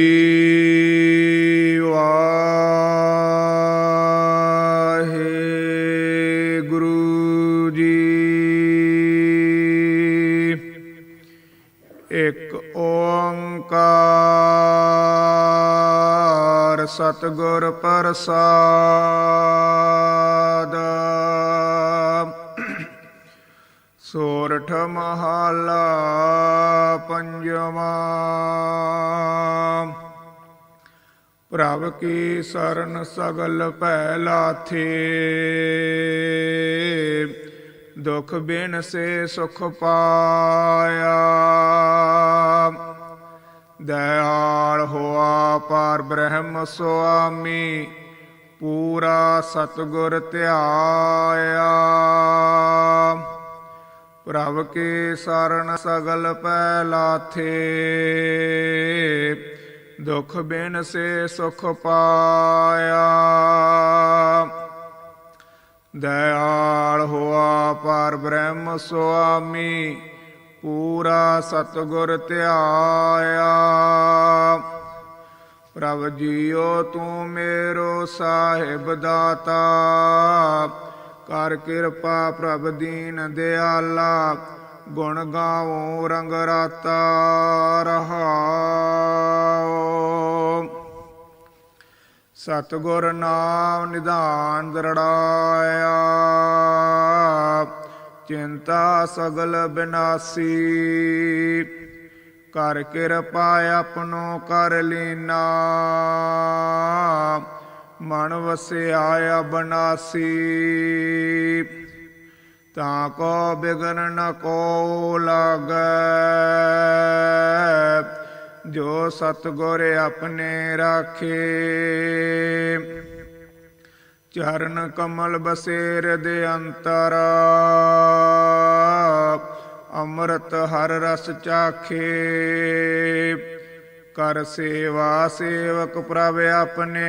ਵਾਹਿਗੁਰੂ ਜੀ। ਇੱਕ ਓੰਕਾਰ ਸਤਿਗੁਰ ਪ੍ਰਸਾਦ। ਸੋਰਠ ਮਹਲਾ ਪੰਜਵਾ। ਪ੍ਰਭ ਕੀ ਸਰਨ ਸਗਲ ਭੈ ਲਾਥੇ ਦੁਖ ਬਿਨ ਸੇ ਸੁਖ ਪਾਇਆ। ਦਇਆਲ ਹੋਆ ਪਰ ਬ੍ਰਹਮ ਸੁਆਮੀ, ਪੂਰਾ ਸਤਗੁਰ ਧਿਆਇਆ। ਪ੍ਰਭ ਕੇ ਸਰਨ ਸਗਲ ਪੈ ਲਾਥੇ ਦੁਖ ਬਿਨ ਸੇ ਸੁਖ ਪਾਇਆ। ਦਇਆਲ ਹੋਆ ਪਰ ਬ੍ਰਹਮ ਸੁਆਮੀ, ਪੂਰਾ ਸਤਗੁਰ ਧਿਆਇਆ। ਪ੍ਰਭ ਜੀਓ ਤੂੰ ਮੇਰੋ ਸਾਹਿਬ ਦਾਤਾ ਕਰ ਕਿਰਪਾ ਪ੍ਰਭ ਦੀਨ ਦਿਆਲਾ, ਗੁਣ ਗਾਵੋ ਰੰਗ ਰਾਤਾ ਰਹਾਓ। ਸਤਗੁਰ ਨਾਮ ਨਿਧਾਨ ਦਰੜਾਇਆ, ਚਿੰਤਾ ਸਗਲ ਬਿਨਾਸੀ। ਕਰ ਕਿਰਪਾ ਆਪਣੋ ਕਰ ਲੀਨਾ ਮਨ ਵਸਿਆ ਅਬਨਾਸੀ ਤਾਂ ਕੋ ਬਿਗਨ ਨ ਕੋ ਲਾਗੈ, ਜੋ ਸਤਗੁਰ ਆਪਣੇ ਰਾਖੇ। ਚਰਨ ਕਮਲ ਬਸੇਰ ਦੇ ਅੰਤਰ, ਅੰਮ੍ਰਿਤ ਹਰ ਰਸ ਚਾਖੇ। ਕਰ ਸੇਵਾ ਸੇਵਕ ਪ੍ਰਭ ਆਪਣੇ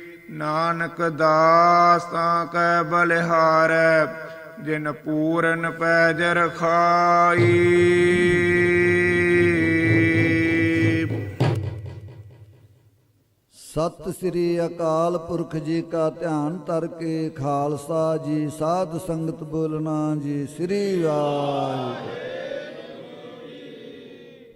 ਨਾਨਕ ਦਾਸ ਤਾਂ ਕੈ ਬਲਿਹਾਰੈ, ਜਿਨ ਪੂਰਨ ਪੈਜ ਰਖਾਈ ਸਤਿ ਸ੍ਰੀ ਅਕਾਲ ਪੁਰਖ ਜੀ ਕਾ ਧਿਆਨ ਧਰ ਕੇ, ਖਾਲਸਾ ਜੀ, ਸਾਧ ਸੰਗਤ ਬੋਲਣਾ ਜੀ, ਸ੍ਰੀ ਵਾਹਿਗੁਰੂ।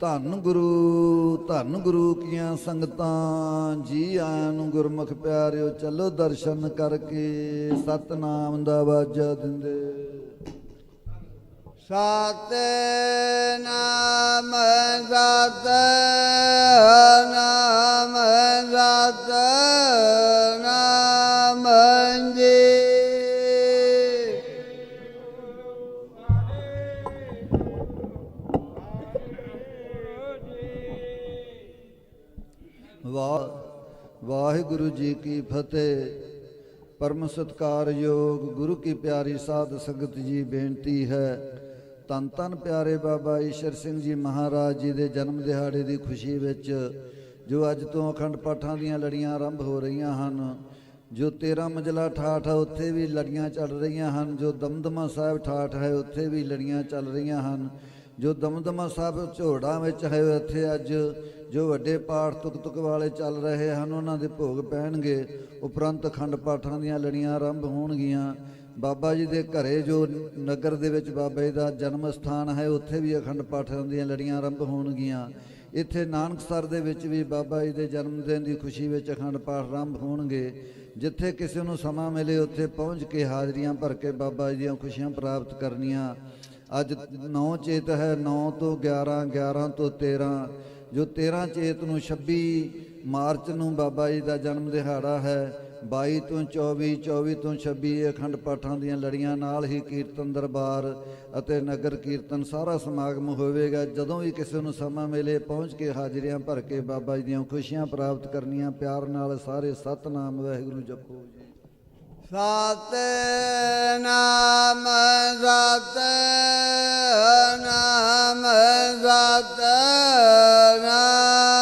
ਧੰਨ ਗੁਰੂ ਧੰਨ ਗੁਰੂ ਕੀਆਂ ਸੰਗਤਾਂ, ਜੀ ਆਇਆਂ ਨੂੰ ਗੁਰਮੁਖ ਪਿਆਰਿਓ ਚਲੋ ਦਰਸ਼ਨ ਕਰਕੇ ਸਤਨਾਮ ਦਾ ਵਾਜਾ ਦਿੰਦੇ। ਸਤਨਾਮ ਸਤਨਾਮ ਸਤਨਾਮ। ਵਾਹ, ਵਾਹਿਗੁਰੂ ਜੀ ਕੀ ਫਤਿਹ। ਪਰਮ ਸਤਕਾਰਯੋਗ ਗੁਰੂ ਕੀ ਪਿਆਰੀ ਸਾਧ ਸੰਗਤ ਜੀ, ਬੇਨਤੀ ਹੈ ਤਨ ਤਨ ਪਿਆਰੇ ਬਾਬਾ ਈਸ਼ਰ ਸਿੰਘ ਜੀ ਮਹਾਰਾਜ ਜੀ ਦੇ ਜਨਮ ਦਿਹਾੜੇ ਦੀ ਖੁਸ਼ੀ ਵਿੱਚ, ਜੋ ਅੱਜ ਤੋਂ ਅਖੰਡ ਪਾਠਾਂ ਦੀਆਂ ਲੜੀਆਂ ਆਰੰਭ ਹੋ ਰਹੀਆਂ ਹਨ, ਜੋ 13 ਮੰਜ਼ਲਾ ਠਾਠ ਹੈ ਉੱਥੇ ਵੀ ਲੜੀਆਂ ਚੱਲ ਰਹੀਆਂ ਹਨ, ਜੋ ਦਮਦਮਾ ਸਾਹਿਬ ਠਾਠ ਹੈ, ਉੱਥੇ ਵੀ ਲੜੀਆਂ ਚੱਲ ਰਹੀਆਂ ਹਨ, ਜੋ ਦਮਦਮਾ ਸਾਹਿਬ ਝੋੜਾ ਵਿੱਚ ਹੈ, ਉੱਥੇ ਅੱਜ ਜੋ ਵੱਡੇ ਪਾਠ ਤੁਕ ਤੁਕ ਵਾਲੇ ਚੱਲ ਰਹੇ ਹਨ, ਉਹਨਾਂ ਦੇ ਭੋਗ ਪੈਣਗੇ। ਉਪਰੰਤ ਅਖੰਡ ਪਾਠਾਂ ਦੀਆਂ ਲੜੀਆਂ ਆਰੰਭ ਹੋਣਗੀਆਂ। ਬਾਬਾ ਜੀ ਦੇ ਘਰੇ ਜੋ ਨਗਰ ਦੇ ਵਿੱਚ ਬਾਬਾ ਜੀ ਦਾ ਜਨਮ ਸਥਾਨ ਹੈ, ਉੱਥੇ ਵੀ ਅਖੰਡ ਪਾਠਾਂ ਦੀਆਂ ਲੜੀਆਂ ਆਰੰਭ ਹੋਣਗੀਆਂ। ਇੱਥੇ ਨਾਨਕਸਰ ਦੇ ਵਿੱਚ ਵੀ ਬਾਬਾ ਜੀ ਦੇ ਜਨਮ ਦਿਨ ਦੀ ਖੁਸ਼ੀ ਵਿੱਚ ਅਖੰਡ ਪਾਠ ਆਰੰਭ ਹੋਣਗੇ। ਜਿੱਥੇ ਕਿਸੇ ਨੂੰ ਸਮਾਂ ਮਿਲੇ, ਉੱਥੇ ਪਹੁੰਚ ਕੇ ਹਾਜ਼ਰੀਆਂ ਭਰ ਕੇ ਬਾਬਾ ਜੀ ਦੀਆਂ ਖੁਸ਼ੀਆਂ ਪ੍ਰਾਪਤ ਕਰਨੀਆਂ। ਅੱਜ 9 ਚੇਤ ਹੈ 9 ਤੋਂ 11 11 ਤੋਂ 13 ਜੋ 13 ਚੇਤ ਨੂੰ 26 ਮਾਰਚ ਨੂੰ ਬਾਬਾ ਜੀ ਦਾ ਜਨਮ ਦਿਹਾੜਾ ਹੈ 22 ਤੋਂ 24 24 ਤੋਂ 26 ਅਖੰਡ ਪਾਠਾਂ ਦੀਆਂ ਲੜੀਆਂ ਨਾਲ ਹੀ ਕੀਰਤਨ ਦਰਬਾਰ ਅਤੇ ਨਗਰ ਕੀਰਤਨ ਸਾਰਾ ਸਮਾਗਮ ਹੋਵੇਗਾ। ਜਦੋਂ ਵੀ ਕਿਸੇ ਨੂੰ ਸਮਾਂ ਮਿਲੇ, ਪਹੁੰਚ ਕੇ ਹਾਜ਼ਰੀਆਂ ਭਰ ਕੇ ਬਾਬਾ ਜੀ ਦੀਆਂ ਖੁਸ਼ੀਆਂ ਪ੍ਰਾਪਤ ਕਰਨੀਆਂ, ਪਿਆਰ ਨਾਲ ਸਾਰੇ ਸਤਨਾਮ ਵਾਹਿਗੁਰੂ ਜਪੋ ਜੀ ਸਤ ਨਾਮ